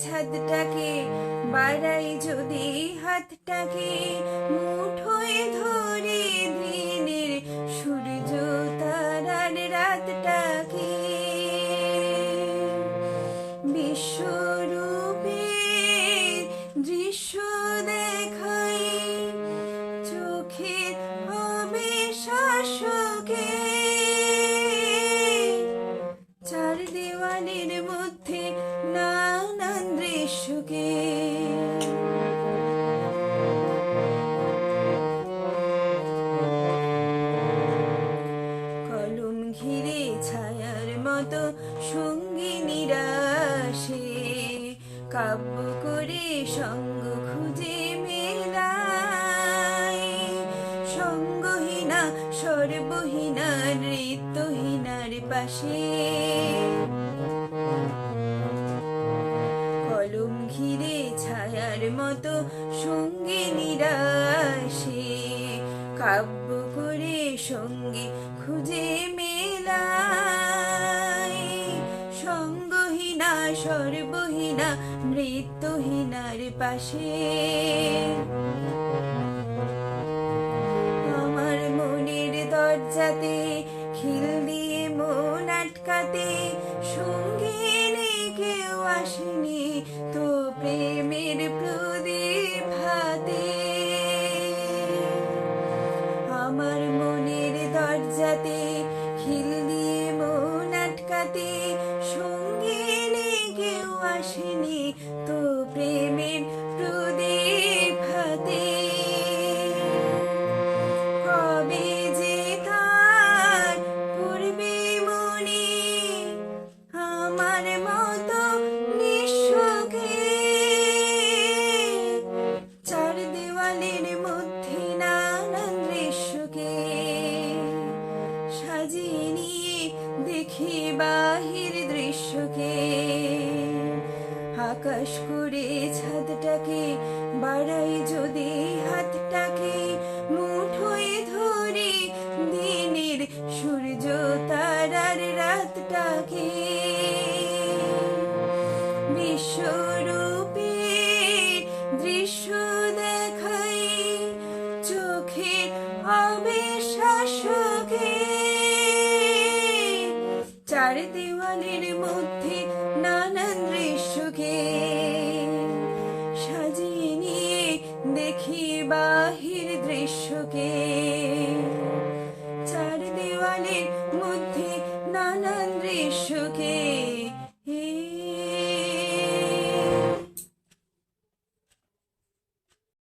ছাদটাকে বাড়াই যদি হাতটাকে মুঠোয় ধরে দিনের সূর্য তারার রাতটাকে। বিশ্বরূপে মতো সঙ্গী নিরাশে কাব্য করে সঙ্গ খুঁজে মেলাই সঙ্গহীনা, সর্বহীনা, নৃত্যহীনার পাশে। কলম ঘিরে ছায়ার মতো সঙ্গে নিরাশে কাব্য করে সঙ্গে খুঁজে সর্বহীনা মৃত্যুহীনার পাশে। আসেনি তো প্রেমের প্রদীপ হাতে। কবে যে তার পূর্বে মনে আমার মতো নিঃস্বকে চার দেওয়ালের মধ্যে নানান দৃশ্যকে সাজিয়ে নিয়ে দেখি বাহির দৃশ্যকে। আকাশ করে ছাদটাকে, বাড়াই যদি হাতটাকে, মুঠোয় ধরে দিনের সূর্য তারার রাতটাকে। বিশ্বরূপে দৃশ্য দেখাই চোখে শাসকে চার দেওয়ালের মধ্যে সাজিয়ে